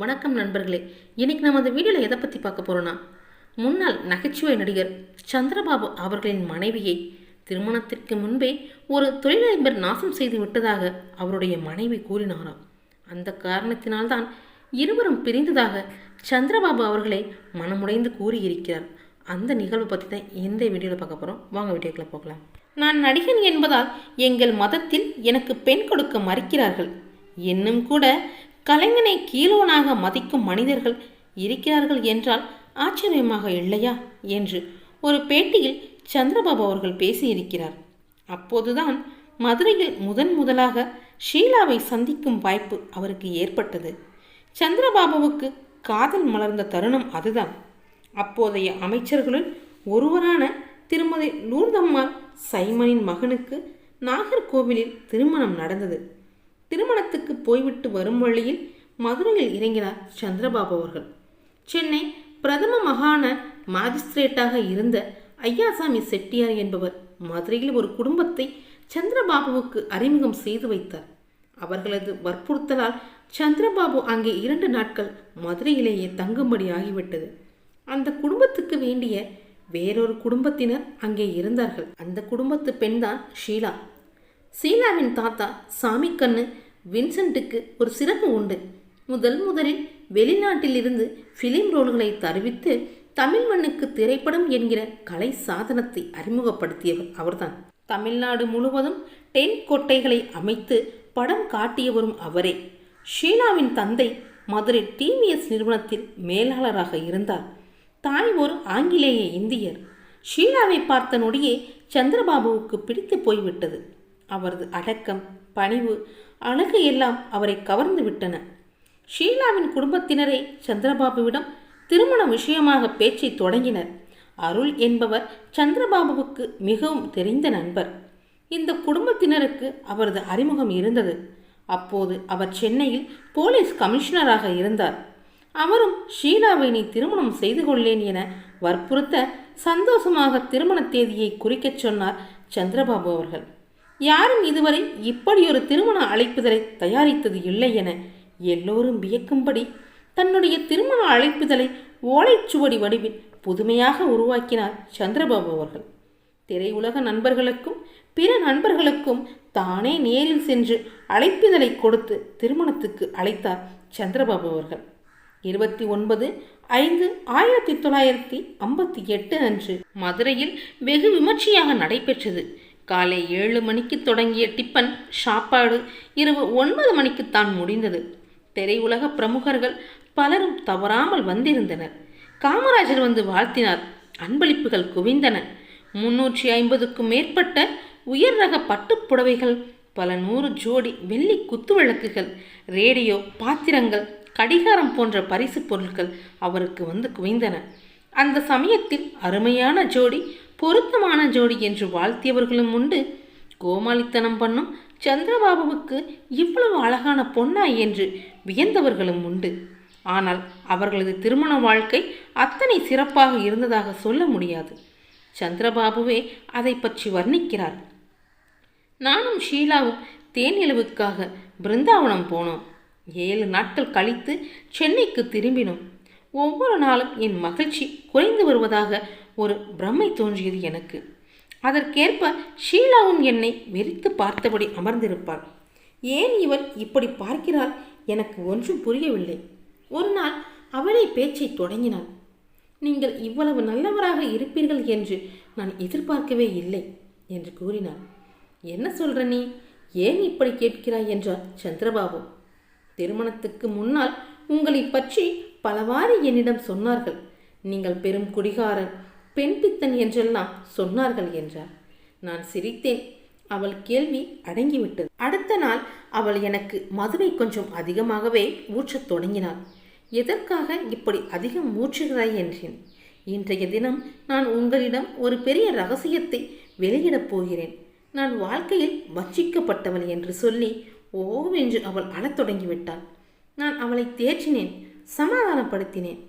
வணக்கம் நண்பர்களே. இன்னைக்கு நம்ம அந்த வீடியோவில் எதை பற்றி பார்க்க போகிறோன்னா முன்னாள் நகைச்சுவை நடிகர் சந்திரபாபு அவர்களின் மனைவியை திருமணத்திற்கு முன்பே ஒரு தொழிலதிபர் நாசம் செய்து விட்டதாக அவருடைய மனைவி கூறினாராம். அந்த காரணத்தினால்தான் இருவரும் பிரிந்ததாக சந்திரபாபு அவர்களே மனமுடைந்து கூறியிருக்கிறார். அந்த நிகழ்வு பற்றி தான் இந்த வீடியோவில் பார்க்க போகிறோம் வாங்க வீடியோக்களை போகலாம். நான் நடிகன் என்பதால் எங்கள் மதத்தில் எனக்கு பெண் கொடுக்க மறுக்கிறார்கள். இன்னும் கூட கலைஞனை கீழோனாக மதிக்கும் மனிதர்கள் இருக்கிறார்கள் என்றால் ஆச்சரியமாக இல்லையா என்று ஒரு பேட்டியில் சந்திரபாபு அவர்கள் பேசியிருக்கிறார். அப்போதுதான் மதுரையில் முதன் முதலாக ஷீலாவை சந்திக்கும் வாய்ப்பு அவருக்கு ஏற்பட்டது. சந்திரபாபுவுக்கு காதல் மலர்ந்த தருணம் அதுதான். அப்போதைய அமைச்சர்களுள் ஒருவரான திருமதி லூர்தம்மாள் சைமனின் மகனுக்கு நாகர்கோவிலில் திருமணம் நடந்தது. திருமணத்துக்கு போய்விட்டு வரும் வழியில் மதுரையில் இறங்கினார் சந்திரபாபு அவர்கள். சென்னை பிரதம மகாண மாஜிஸ்திரேட்டாக இருந்த ஐயாசாமி செட்டியார் என்பவர் மதுரையில் ஒரு குடும்பத்தை சந்திரபாபுவுக்கு அறிமுகம் செய்து வைத்தார். அவர்களது வற்புறுத்தலால் சந்திரபாபு அங்கே இரண்டு நாட்கள் மதுரையிலேயே தங்கும்படி ஆகிவிட்டது. அந்த குடும்பத்துக்கு வேண்டிய வேறொரு குடும்பத்தினர் அங்கே இருந்தார்கள். அந்த குடும்பத்து பெண்தான் ஷீலா. ஷீலாவின் தாத்தா சாமிக்கண்ணு வின்சென்ட்டுக்கு ஒரு சிறப்பு உண்டு. முதல் முதலில் வெளிநாட்டிலிருந்து ஃபிலிம் ரோல்களை தருவித்து தமிழ் மண்ணுக்கு திரைப்படம் என்கிற கலை சாதனத்தை அறிமுகப்படுத்தியவர் அவர்தான். தமிழ்நாடு முழுவதும் டென் கொட்டைகளை அமைத்து படம் காட்டியவரும் அவரே. ஷீலாவின் தந்தை மதுரை டிவிஎஸ் நிறுவனத்தில் மேலாளராக இருந்தார். தாய் ஒரு ஆங்கிலேய இந்தியர். ஷீலாவை பார்த்த நொடியே சந்திரபாபுவுக்கு பிடித்து போய்விட்டது. அவரது அடக்கம் பணிவு அழகு எல்லாம் அவரை கவர்ந்து விட்டன. ஷீலாவின் குடும்பத்தினரே சந்திரபாபுவிடம் திருமண விஷயமாக பேச்சை தொடங்கினர். அருள் என்பவர் சந்திரபாபுவுக்கு மிகவும் தெரிந்த நண்பர். இந்த குடும்பத்தினருக்கு அவரது அறிமுகம் இருந்தது. அப்போது அவர் சென்னையில் போலீஸ் கமிஷனராக இருந்தார். அவரும் ஷீலாவை நீ திருமணம் செய்து கொள்ளேன் என வற்புறுத்த சந்தோஷமாக திருமண தேதியை குறிக்கச் சொன்னார் சந்திரபாபு அவர்கள். யாரும் இதுவரை இப்படியொரு திருமண அழைப்புதலை தயாரித்தது இல்லை என எல்லோரும் வியக்கும்படி தன்னுடைய திருமண அழைப்புதலை ஓலைச்சுவடி வடிவில் புதுமையாக உருவாக்கினார் சந்திரபாபு அவர்கள். திரையுலக நண்பர்களுக்கும் பிற நண்பர்களுக்கும் தானே நேரில் சென்று அழைப்பிதழை கொடுத்து திருமணத்துக்கு அழைத்தார் சந்திரபாபு அவர்கள். இருபத்தி ஒன்பது ஐந்து ஆயிரத்தி தொள்ளாயிரத்தி ஐம்பத்தி எட்டு அன்று மதுரையில் வெகு விமர்சையாக நடைபெற்றது காலை ஏழு மணிக்கு தொடங்கிய டிப்பன் சாப்பாடு இரவு ஒன்பது மணிக்குத்தான் முடிந்தது. திரையுலக பிரமுகர்கள் பலரும் தவறாமல் வந்திருந்தனர். காமராஜர் வந்து வாழ்த்தினார். அன்பளிப்புகள் குவிந்தன. முன்னூற்றி ஐம்பதுக்கும் மேற்பட்ட உயர் ரக பட்டுப் புடவைகள் பல நூறு ஜோடி வெள்ளி குத்துவிளக்குகள் ரேடியோ பாத்திரங்கள் கடிகாரம் போன்ற பரிசு பொருட்கள் அவருக்கு வந்து குவிந்தன. அந்த சமயத்தில் அருமையான ஜோடி பொருத்தமான ஜோடி என்று வாழ்த்தியவர்களும் உண்டு. கோமாளித்தனம் பண்ணும் சந்திரபாபுவுக்கு இவ்வளவு அழகான பொண்ணா என்று வியந்தவர்களும் உண்டு. ஆனால் அவர்களது திருமண வாழ்க்கை அத்தனை சிறப்பாக இருந்ததாக சொல்ல முடியாது. சந்திரபாபுவே அதை பற்றி வர்ணிக்கிறார். நானும் ஷீலாவும் தேனிலவுக்காக பிருந்தாவனம் போனோம். ஏழு நாட்கள் கழித்து சென்னைக்கு திரும்பினோம். ஒவ்வொரு நாளும் என் மகிழ்ச்சி குறைந்து வருவதாக ஒரு பிரமை தோன்றியது எனக்கு. அதற்கேற்ப ஷீலாவும் என்னை வெறித்து பார்த்தபடி அமர்ந்திருப்பாள். ஏன் இவள் இப்படி பார்க்கிறாள் எனக்கு ஒன்றும் புரியவில்லை. ஒரு நாள் அவளை பேச்சை தொடங்கினாள். நீங்கள் இவ்வளவு நல்லவராக இருப்பீர்கள் என்று நான் எதிர்பார்க்கவே இல்லை என்று கூறினாள். என்ன சொல்ற நீ? ஏன் இப்படி கேட்கிறாய்? என்றார் சந்திரபாபு. திருமணத்துக்கு முன்னால் உங்களை பற்றி பலவாறு என்னிடம் சொன்னார்கள். நீங்கள் பெரும் குடிகாரன் பெண் பித்தன் என்றெல்லாம் சொன்னார்கள் என்றார். நான் சிரித்தேன். அவள் கேள்வி அடங்கிவிட்டது. அடுத்த நாள் அவள் எனக்கு மதுவை கொஞ்சம் அதிகமாகவே ஊற்றத் தொடங்கினாள். எதற்காக இப்படி அதிகம் ஊற்றுகிறாய் என்றேன். இன்றைய தினம் நான் உங்களிடம் ஒரு பெரிய ரகசியத்தை வெளியிடப் போகிறேன். நான் வாழ்க்கையில் வச்சிக்கப்பட்டவள் என்று சொல்லி ஓவென்று அவள் அழத் தொடங்கிவிட்டாள். நான் அவளை தேற்றினேன். சமாதானப்படுத்தினேன்.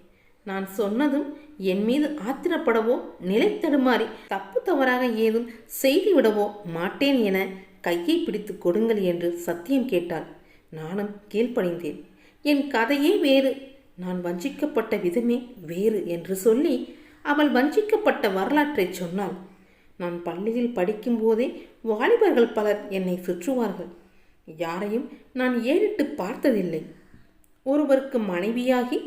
நான் சொன்னதும் என் மீது ஆத்திரப்படவோ நிலை தடுமாறி தப்பு தவறாக ஏதும் செய்துவிடவோ மாட்டேன் என கையை பிடித்து கொடுங்கள் என்று சத்தியம் கேட்டாள். நானும் கீழ்ப்பணிந்தேன் என் கதையே வேறு. நான் வஞ்சிக்கப்பட்ட விதமே வேறு என்று சொல்லி அவள் வஞ்சிக்கப்பட்ட வரலாற்றைச் சொன்னாள். நான் பள்ளியில் படிக்கும்போதே வாலிபர்கள் பலர் என்னை சுற்றுவார்கள். யாரையும் நான் ஏறிட்டு பார்த்ததில்லை. ஒருவருக்கு மனைவியாகி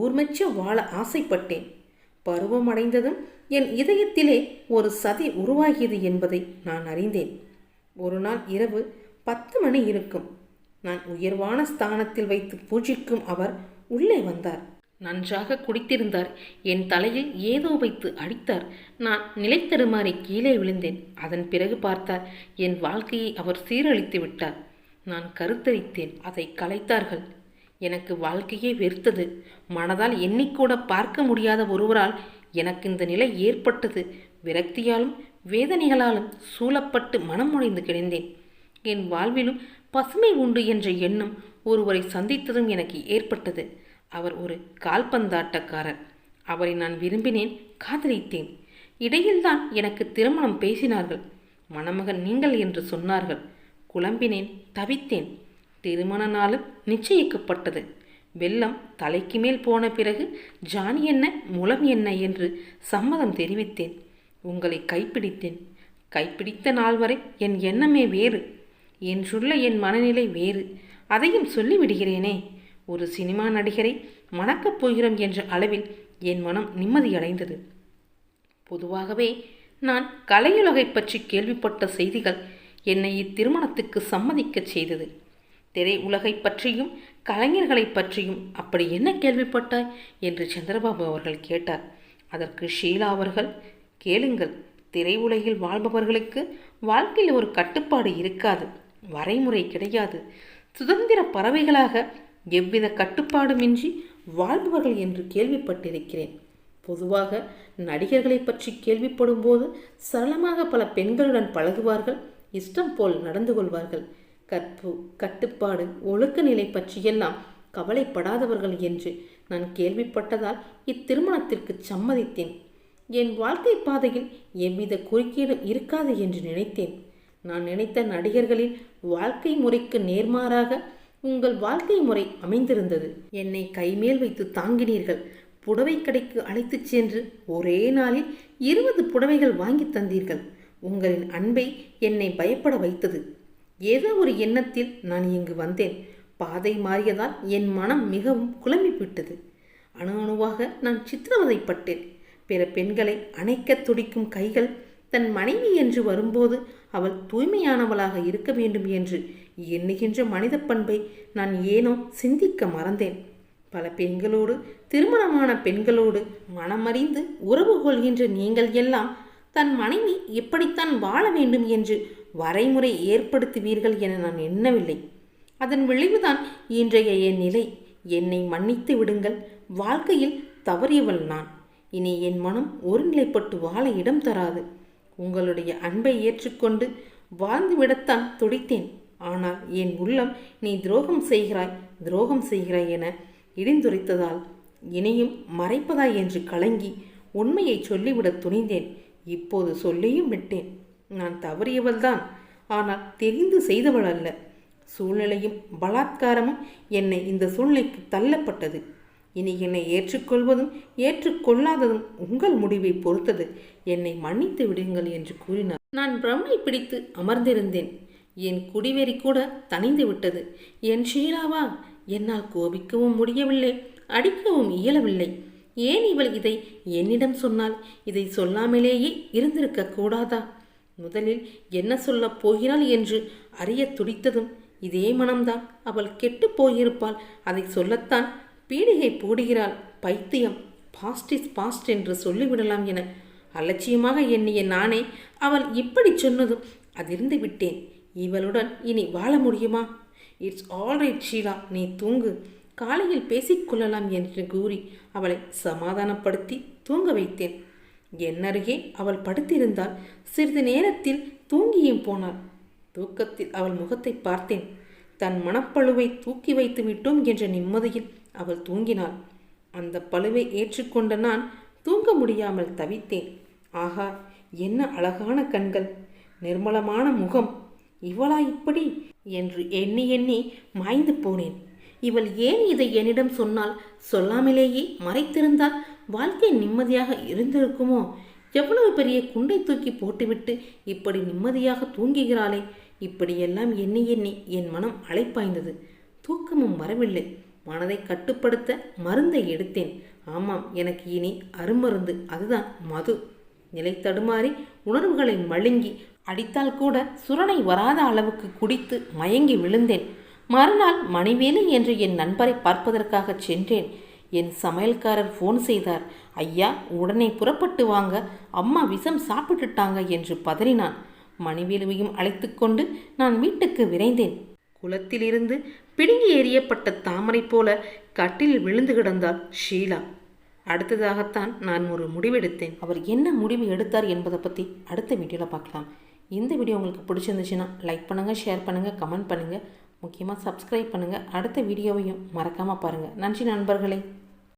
ஊர்மெச்ச வாழ ஆசைப்பட்டேன். பருவமடைந்ததும் என் இதயத்திலே ஒரு சதி உருவாகியது என்பதை நான் அறிந்தேன். ஒரு நாள் இரவு பத்து மணி இருக்கும். நான் உயர்வான ஸ்தானத்தில் வைத்து பூஜிக்கும் அவர் உள்ளே வந்தார். நன்றாக குடித்திருந்தார். என் தலையில் ஏதோ வைத்து அடித்தார். நான் நிலைத்தருமாறி கீழே விழுந்தேன். அதன் பிறகு பார்த்தார் என் வாழ்க்கையை அவர் சீரழித்து விட்டார். நான் கருத்தரித்தேன் அதை கலைத்தார்கள். எனக்கு வாழ்க்கையே வெறுத்தது. மனதால் எண்ணிக்கூட பார்க்க முடியாத ஒருவரால் எனக்கு இந்த நிலை ஏற்பட்டது. விரக்தியாலும் வேதனைகளாலும் சூழப்பட்டு மனம் உடைந்து கிடந்தேன். என் வாழ்விலும் பசுமை உண்டு என்ற எண்ணம் ஒருவரை சந்தித்ததும் எனக்கு ஏற்பட்டது. அவர் ஒரு கால்பந்தாட்டக்காரர். அவரை நான் விரும்பினேன் காதலித்தேன். இடையில்தான் எனக்கு திருமணம் பேசினார்கள். மணமகன் நீங்கள் என்று சொன்னார்கள். குழம்பினேன் தவித்தேன். திருமண நாளும் நிச்சயிக்கப்பட்டது. வெள்ளம் தலைக்கு மேல் போன பிறகு ஜானி என்ன முலம் என்ன என்று சம்மதம் தெரிவித்தேன். உங்களை கைப்பிடித்தேன். கைப்பிடித்த நாள் வரை என் எண்ணமே வேறு. என்றுள்ள என் மனநிலை வேறு. அதையும் சொல்லிவிடுகிறேனே. ஒரு சினிமா நடிகரை மணக்கப் போகிறோம் என்ற அளவில் என் மனம் நிம்மதியடைந்தது. பொதுவாகவே நான் கலையுலகை பற்றி கேள்விப்பட்ட செய்திகள் என்னை இத்திருமணத்துக்கு சம்மதிக்கச் செய்தது. திரை உலகை பற்றியும் கலைஞர்களை பற்றியும் அப்படி என்ன கேள்விப்பட்டாய்? என்று சந்திரபாபு அவர்கள் கேட்டார். அதற்கு ஷீலா அவர்கள் கேளுங்கள் திரையுலகில் வாழ்பவர்களுக்கு வாழ்க்கையில் ஒரு கட்டுப்பாடு இருக்காது வரைமுறை கிடையாது. சுதந்திர பறவைகளாக எவ்வித கட்டுப்பாடுமின்றி வாழ்பவர்கள் என்று கேள்விப்பட்டிருக்கிறேன். பொதுவாக நடிகர்களை பற்றி கேள்விப்படும் போது சரளமாக பல பெண்களுடன் பழகுவார்கள் இஷ்டம் போல் நடந்து கொள்வார்கள். கற்பு கட்டுப்பாடு ஒழுக்க நிலை பற்றியெல்லாம் கவலைப்படாதவர்கள் என்று நான் கேள்விப்பட்டதால் இத்திருமணத்திற்கு சம்மதித்தேன். என் வாழ்க்கை பாதையில் எவ்வித குறுக்கீடும் இருக்காது என்று நினைத்தேன். நான் நினைத்த நடிகர்களில் வாழ்க்கை முறைக்கு நேர்மாறாக உங்கள் வாழ்க்கை முறை அமைந்திருந்தது. என்னை கைமேல் வைத்து தாங்கினீர்கள். புடவை கடைக்கு அழைத்துச் சென்று ஒரே நாளில் இருபது புடவைகள் வாங்கி தந்தீர்கள். உங்களின் அன்பை என்னை பயப்பட வைத்தது. ஏதோ ஒரு எண்ணத்தில் நான் இங்கு வந்தேன். பாதை மாறியதால் என் மனம் மிகவும் குழம்பிவிட்டது. அணு அணுவாக நான் சித்திரவதைப்பட்டேன். பிற பெண்களை அணைக்க துடிக்கும் கைகள் தன் மனைவி என்று வரும்போது அவள் தூய்மையானவளாக இருக்க வேண்டும் என்று எண்ணுகின்ற மனித பண்பை நான் ஏனோ சிந்திக்க மறந்தேன். பல பெண்களோடு திருமணமான பெண்களோடு மனமறிந்து உறவு கொள்கின்ற நீங்கள் எல்லாம் தன் மனைவி எப்படித்தான் வாழ வேண்டும் என்று வரைமுறை ஏற்படுத்துவீர்கள் என நான் எண்ணவில்லை. அதன் விளைவுதான் இன்றைய என் நிலை. என்னை மன்னித்து விடுங்கள். வாழ்க்கையில் தவறியவள் நான். இனி என் மனம் ஒருநிலைப்பட்டு வாழ இடம் தராது. உங்களுடைய அன்பை ஏற்றுக்கொண்டு வாழ்ந்துவிடத்தான் துடித்தேன். ஆனால் என் உள்ளம் நீ துரோகம் செய்கிறாய் துரோகம் செய்கிறாய் என இடிந்துரைத்ததால் இனியும் மறைப்பதாய் என்று கலங்கி உண்மையை சொல்லிவிடத் துணிந்தேன். இப்போது சொல்லியும் விட்டேன். நான் தவறியவள்தான் ஆனால் தெரிந்து செய்தவள் அல்ல. சூழ்நிலையும் பலாத்காரமும் என்னை இந்த சூழ்நிலைக்கு தள்ளப்பட்டது. இனி என்னை ஏற்றுக்கொள்வதும் ஏற்றுக்கொள்ளாததும் உங்கள் முடிவை பொறுத்தது. என்னை மன்னித்து விடுங்கள் என்று கூறினார். நான் பிரம்மை பிடித்து அமர்ந்திருந்தேன். என் குடிவெறி கூட தணிந்து விட்டது. என் ஷீலாவா என்னால் கோபிக்கவும் முடியவில்லை அடிக்கவும் இயலவில்லை. ஏன் இவள் இதை என்னிடம் சொன்னால் இதை சொல்லாமலேயே இருந்திருக்க கூடாதா? முதலில் என்ன சொல்லப் போகிறாள் என்று அறிய துடித்ததும் இதே மனம்தான். அவள் கெட்டு போயிருப்பாள். அதை சொல்லத்தான் பீடிகை போடுகிறாள். பைத்தியம். பாஸ்ட் இஸ் பாஸ்ட் என்று சொல்லிவிடலாம் என அலட்சியமாக எண்ணிய நானே அவள் இப்படி சொன்னதும் அதிர்ந்து விட்டேன். இவளுடன் இனி வாழ முடியுமா? It's all right Sheela. நீ தூங்கு. காலையில் பேசிக்கொள்ளலாம் என்று கூறி அவளை சமாதானப்படுத்தி தூங்க வைத்தேன். என்னருகே அவள் படுத்திருந்தாள் சிறிது நேரத்தில் தூங்கியும் போனாள். தூக்கத்தில் அவள் முகத்தை பார்த்தேன். தன் மனப்பழுவை தூக்கி வைத்து விட்டோம் என்ற நிம்மதியில் அவள் தூங்கினாள். அந்த பழுவை ஏற்றுக்கொண்ட நான் தூங்க முடியாமல் தவித்தேன். ஆகா என்ன அழகான கண்கள்! நிர்மலமான முகம்! இவளா இப்படி? என்று எண்ணி எண்ணி மாய்ந்து போனேன். இவள் ஏன் இதை என்னிடம் சொன்னால்? சொல்லாமலேயே மறைத்திருந்தால் வாழ்க்கை நிம்மதியாக இருந்திருக்குமோ? எவ்வளவு பெரிய குண்டை தூக்கி போட்டுவிட்டு இப்படி நிம்மதியாக தூங்குகிறாளே? இப்படியெல்லாம் எண்ணி எண்ணி என் மனம் அலைப்பாய்ந்தது. தூக்கமும் வரவில்லை. மனதை கட்டுப்படுத்த மருந்தை எடுத்தேன். ஆமாம் எனக்கு இனி அருமருந்து. அதுதான் மது. நிலை தடுமாறி உணர்வுகளை மழுங்கி அடித்தால் கூட சுரணை வராத அளவுக்கு குடித்து மயங்கி விழுந்தேன். மறுநாள் மணிவேலு என்று என் நண்பரை பார்ப்பதற்காக சென்றேன். என் சமையல்காரர் ஃபோன் செய்தார். ஐயா உடனே புறப்பட்டு வாங்க. அம்மா விஷம் சாப்பிட்டுட்டாங்க என்று பதறினான். மணிவேலுவையும் அழைத்து கொண்டு நான் வீட்டுக்கு விரைந்தேன். குளத்திலிருந்து பிடுங்கி எறியப்பட்ட தாமரை போல கட்டில் விழுந்து கிடந்தாள் ஷீலா. அடுத்ததாகத்தான் நான் ஒரு முடிவெடுத்தேன். அவர் என்ன முடிவு எடுத்தார் என்பதை பற்றி அடுத்த வீடியோவில் பார்க்கலாம். இந்த வீடியோ உங்களுக்கு பிடிச்சிருந்துச்சுன்னா லைக் பண்ணுங்கள் ஷேர் பண்ணுங்கள் கமெண்ட் பண்ணுங்கள் முக்கியமாக சப்ஸ்கிரைப் பண்ணுங்கள் அடுத்த வீடியோவையும் மறக்காமல் பாருங்கள் நன்றி நண்பர்களே.